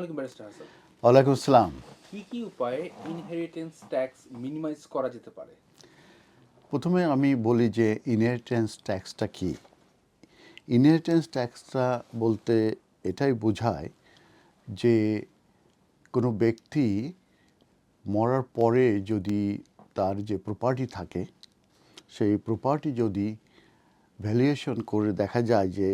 আলাইকুম ব্যারিস্টার হাসান। ওয়ালাইকুম আসসালাম। কি কি উপায়ে ইনহেরিটেন্স ট্যাক্স মিনিমাইজ করা যেতে পারে? প্রথমে আমি বলি যে ইনহেরিটেন্স ট্যাক্সটা কি? ইনহেরিটেন্স ট্যাক্সটা বলতে এটাই বোঝায় যে কোনো ব্যক্তি মরার পরে যদি তার যে প্রপার্টি থাকে সেই প্রপার্টি যদি ভ্যালুয়েশন করে দেখা যায় যে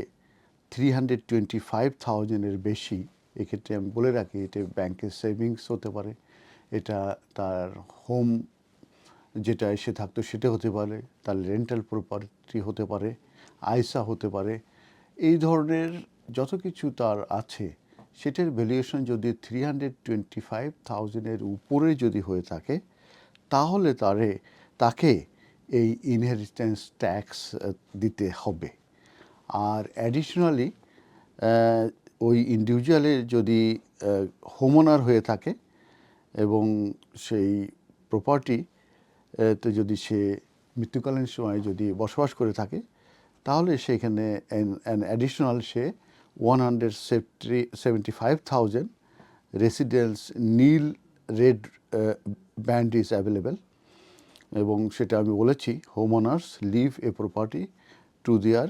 থ্রি হান্ড্রেড টোয়েন্টি ফাইভ থাউজেন্ডের বেশি এক্ষেত্রে আমি বলে রাখি এটা ব্যাংকের সেভিংস হতে পারে। এটা তার হোম যেটা এসে থাকতো সেটা হতে পারে, তার রেন্টাল প্রপার্টি হতে পারে আইসা হতে পারে। এই ধরনের যত কিছু তার আছে, সেটার ভ্যালুয়েশন যদি থ্রি হান্ড্রেড টোয়েন্টি ফাইভ থাউজেন্ডের উপরে যদি হয়ে থাকে, তাহলে তারে, তাকে এই ইনহেরিটেন্স ট্যাক্স দিতে হবে। আর অ্যাডিশনালি ওই ইন্ডিভিজুয়ালের যদি হোমওনার হয়ে থাকে এবং সেই প্রপার্টি তো যদি সে মৃত্যুকালীন সময় যদি বসবাস করে থাকে, তাহলে সেখানে an additional say one hundred seventy seventy five thousand residence nil rate band is available এবং সেটা আমি বলেছি home owners leave a property to their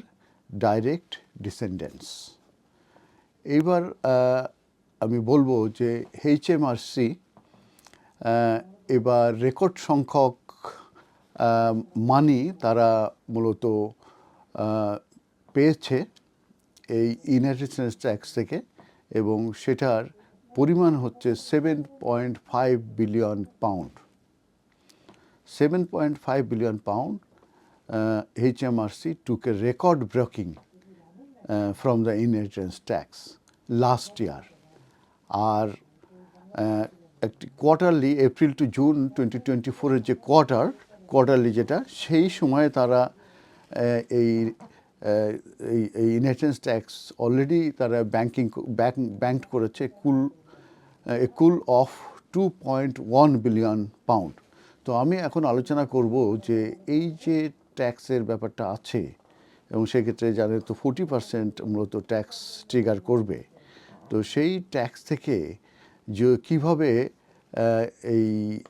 direct descendants এইবার আমি বলব যে এইচএমআরসি এবার রেকর্ড সংখ্যক মানি তারা মূলত পেয়েছে এই ইনহেরিটেন্স ট্যাক্স থেকে এবং সেটার পরিমাণ হচ্ছে seven point five billion pound 7.5 billion pound, uh, HMRC took a record breaking uh, from the inheritance tax last year. আর uh, একটি quarterly April to June twenty twenty ফোরের যে কোয়ার্টার কোয়ার্টারলি যেটা সেই সময়ে তারা এই আহ, এই এই ইনহেরিটেন্স ট্যাক্স অলরেডি তারা ব্যাংকিং ব্যাংক ব্যাংক করেছে cool a cool of two point one billion pound তো আমি এখন আলোচনা করব যে এই যে ট্যাক্সের ব্যাপারটা আছে এবং সেক্ষেত্রে যাদের তো ফোর্টি পার্সেন্ট মূলত ট্যাক্স ট্রিগার করবে, তো সেই ট্যাক্স থেকে যে কীভাবে এই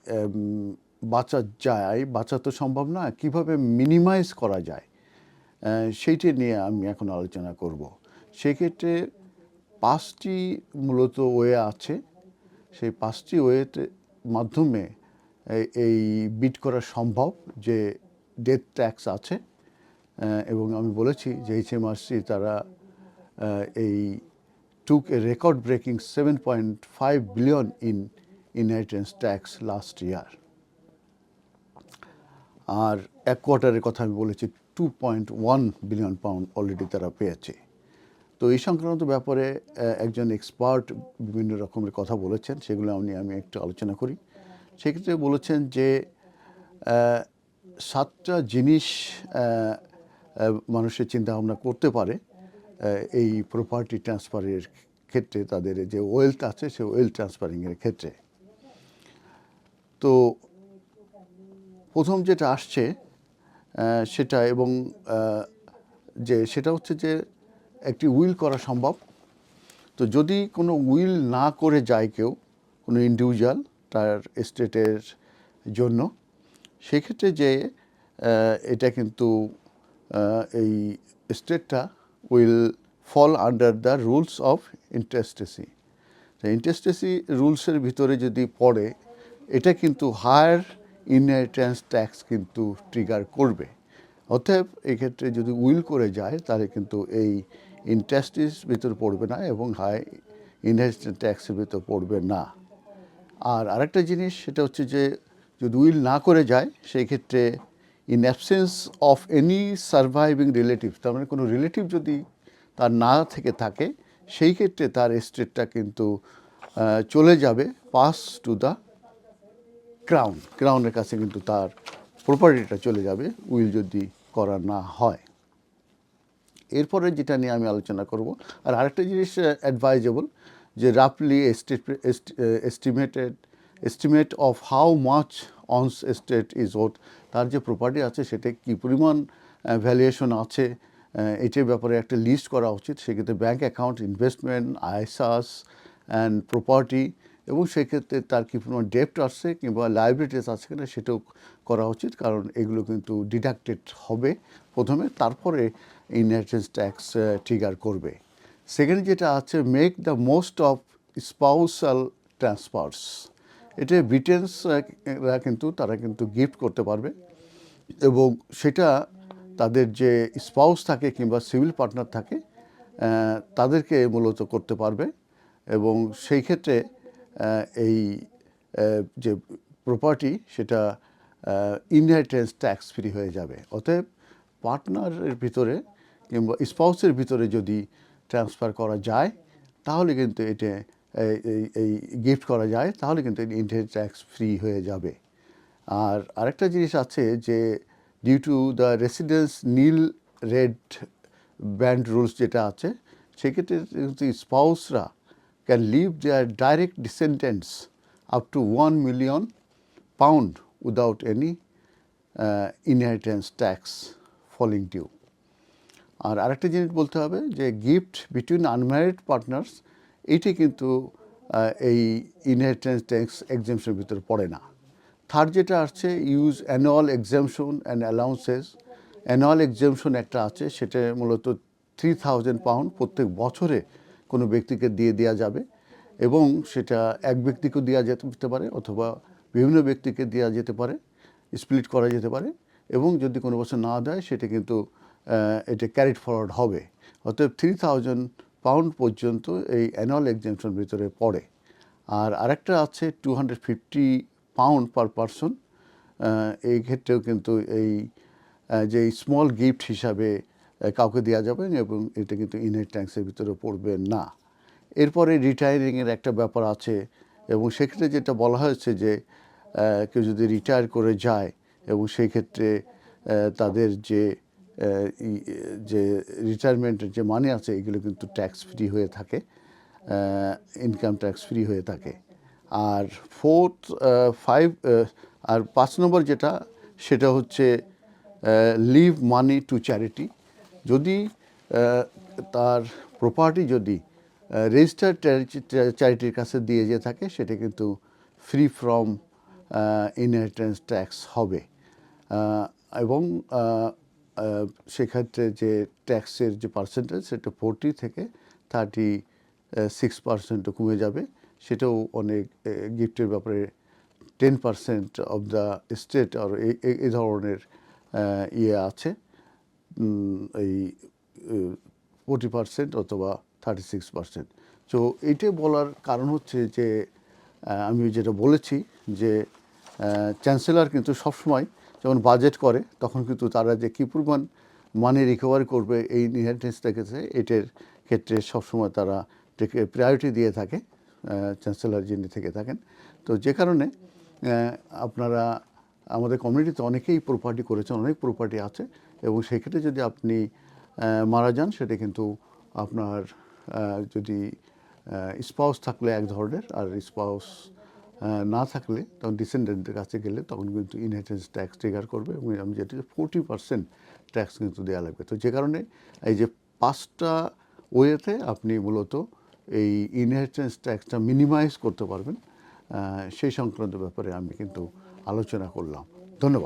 বাঁচা যায়, বাঁচা তো সম্ভব না, কীভাবে মিনিমাইজ করা যায় সেইটি নিয়ে আমি এখন আলোচনা করব। সেক্ষেত্রে পাঁচটি মূলত ওয়ে আছে। সেই পাঁচটি ওয়েতে মাধ্যমে এই- বিট করা সম্ভব যে ডেথ ট্যাক্স আছে। এবং আমি বলেছি যে এইচ এম এইচএমআরসি তারা এই took a record breaking seven point five billion in inheritance tax last year আর এক কোয়ার্টারের কথা আমি বলেছি two point one billion pound already তারা পেয়েছে। তো এই সংক্রান্ত ব্যাপারে একজন এক্সপার্ট বিভিন্ন রকমের কথা বলেছেন, সেগুলো আমি আমি একটু আলোচনা করি। সেক্ষেত্রে বলেছেন যে সাতটা জিনিস মানুষের চিন্তা ভাবনা করতে পারে এই প্রপার্টি ট্রান্সফারের ক্ষেত্রে তাদের যে ওয়েলথ আছে, সে ওয়েলথ ট্রান্সফারিংয়ের ক্ষেত্রে। তো প্রথম যেটা আসছে সেটা এবং যে সেটা হচ্ছে যে একটি উইল করা সম্ভব। তো যদি কোনো উইল না করে যায় কেউ, কোনো ইন্ডিভিজুয়াল তার এস্টেটের জন্য, সেক্ষেত্রে যে এটা কিন্তু এই স্টেটটা will fall under the rules of intestacy. Intestacy রুলসের ভিতরে যদি পড়ে, এটা কিন্তু হায়ার ইনহেরিটেন্স ট্যাক্স কিন্তু ট্রিগার করবে। অতএব এক্ষেত্রে যদি উইল করে যায়, তাহলে কিন্তু এই ইন্টারেস্টিস ভিতর পড়বে না এবং হাই ইনহেরিটেন্স ট্যাক্সের ভিতর পড়বে না। আর আরেকটা জিনিস, সেটা হচ্ছে যে যদি উইল না করে যায়, সেই ক্ষেত্রে in absence of any surviving relative তার মানে কোনো রিলেটিভ যদি তার না থেকে থাকে, সেই ক্ষেত্রে তার এস্টেটটা কিন্তু চলে যাবে পাস টু দ্য ক্রাউন ক্রাউনের কাছে কিন্তু তার প্রপার্টিটা চলে যাবে উইল যদি করা না হয়। এরপরে যেটা নিয়ে আমি আলোচনা করব, আর আরেকটা জিনিস অ্যাডভাইজেবল যে রাফলি estimated estimate of how much one's estate is worth, তার যে প্রপার্টি আছে সেটা কী পরিমাণ ভ্যালুয়েশন আছে এটার ব্যাপারে একটা লিস্ট করা উচিত। সেক্ষেত্রে bank account investment ISAs and property এবং সেক্ষেত্রে তার কি পরিমাণ ডেপ্ট আসছে কিংবা লাইবিলিটিস আছে কিনা সেটাও করা উচিত, কারণ এগুলো কিন্তু ডিডাক্টেড হবে প্রথমে, তারপরে ইনহেরিটেন্স ট্যাক্স ট্রিগার করবে। সেকেন্ড যেটা আছে make the most of spousal transfers এটা ব্রিটেন্সরা কিন্তু তারা কিন্তু গিফট করতে পারবে এবং সেটা তাদের যে স্পাউস থাকে কিংবা সিভিল পার্টনার থাকে তাদেরকে মূলত করতে পারবে এবং সেই ক্ষেত্রে এই যে প্রপার্টি সেটা ইনহেরিটেন্স ট্যাক্স ফ্রি হয়ে যাবে। অতএব পার্টনারের ভিতরে কিংবা স্পাউসের ভিতরে যদি ট্রান্সফার করা যায়, তাহলে কিন্তু এটা এই- গিফট করা যায়, তাহলে কিন্তু ইনহেরিটেন্স ট্যাক্স ফ্রি হয়ে যাবে। আর আরেকটা জিনিস আছে যে due to the residence nil rate band rules যেটা আছে, সেক্ষেত্রে কিন্তু স্পাউসরা can leave their direct descendants up to one million pound without any inheritance tax falling due আর আরেকটা জিনিস বলতে হবে যে gift between unmarried partners eighty কিন্তু এই ইনহেরিটেন্স ট্যাক্স এক্সামশনের ভিতরে পড়ে না। থার্ড যেটা আসছে use annual exemption and allowances annual exemption একটা আছে, সেটা মূলত থ্রি থাউজেন্ড পাউন্ড প্রত্যেক বছরে কোনো ব্যক্তিকে দিয়ে দেওয়া যাবে এবং সেটা এক ব্যক্তিকেও দেওয়া যেতে পারে অথবা বিভিন্ন ব্যক্তিকে দেওয়া যেতে পারে স্প্লিট করা যেতে পারে এবং যদি কোনো বছর না দেয়, সেটা কিন্তু এটা ক্যারিড ফরওয়ার্ড হবে। অতএব থ্রি থাউজেন্ড পাউন্ড পর্যন্ত এই অ্যানুয়াল এক্সামশন ভিতরে পড়ে। আর আরেকটা আছে two hundred fifty pound per person এই ক্ষেত্রেও কিন্তু এই যে স্মল গিফট হিসাবে কাউকে দেওয়া যাবে এবং এটা কিন্তু ইনহেট ট্যাক্সের ভিতরে পড়বে না। এরপরে রিটায়ারিংয়ের একটা ব্যাপার আছে এবং সেক্ষেত্রে যেটা বলা হয়েছে যে কেউ যদি রিটায়ার করে যায় এবং সেই ক্ষেত্রে তাদের যে যে রিটায়ারমেন্টের যে মানি আছে, এগুলো কিন্তু ট্যাক্স ফ্রি হয়ে থাকে ইনকাম ট্যাক্স ফ্রি হয়ে থাকে। আর ফোর্থ ফাইভ আর পাঁচ নম্বর যেটা, সেটা হচ্ছে লিভ মানি টু চ্যারিটি যদি তার প্রপার্টি যদি রেজিস্টার্ড চ্যারিটির কাছে দিয়ে যে থাকে, সেটা কিন্তু ফ্রি ফ্রম ইনহেরিটেন্স ট্যাক্স হবে। এবং সেক্ষেত্রে যে ট্যাক্সের যে পার্সেন্টেজ সেটা ফোরটি থেকে থার্টি সিক্স পার্সেন্টও কমে যাবে। সেটাও অনেক গিফটের ব্যাপারে ten percent of the estate আর এই- ধরনের ইয়ে আছে। এই ফোর্টি পার্সেন্ট অথবা থার্টি সিক্স পার্সেন্ট তো এইটাই বলার কারণ হচ্ছে যে আমি যেটা বলেছি যে চ্যান্সেলার কিন্তু সবসময় যখন বাজেট করে, তখন কিন্তু তারা যে কী পরিমাণ মানি রিকভার করবে এই ইনহেরিটেন্স থেকে এটার ক্ষেত্রে সবসময় তারা প্রায়োরিটি দিয়ে থাকে চ্যান্সেলর যিনি থেকে থাকেন। তো যে কারণে আপনারা, আমাদের কমিউনিটিতে অনেকেই প্রপার্টি করেছেন, অনেক প্রপার্টি আছে এবং সেক্ষেত্রে যদি আপনি মারা যান, সেটা কিন্তু আপনার যদি স্পাউস থাকলে এক ধরনের, আর স্পাউস না থাকলে তখন ডিসেন্ডেন্টের কাছে গেলে তখন কিন্তু ইনহেরিটেন্স ট্যাক্স ট্রিগার করবে এবং আমি যেটা ফোরটি পার্সেন্ট ট্যাক্স কিন্তু দেওয়া লাগবে। তো যে কারণে এই যে পাঁচটা ওয়েতে আপনি মূলত এই ইনহেরিটেন্স ট্যাক্সটা মিনিমাইজ করতে পারবেন সেই সংক্রান্ত ব্যাপারে আমি কিন্তু আলোচনা করলাম। ধন্যবাদ।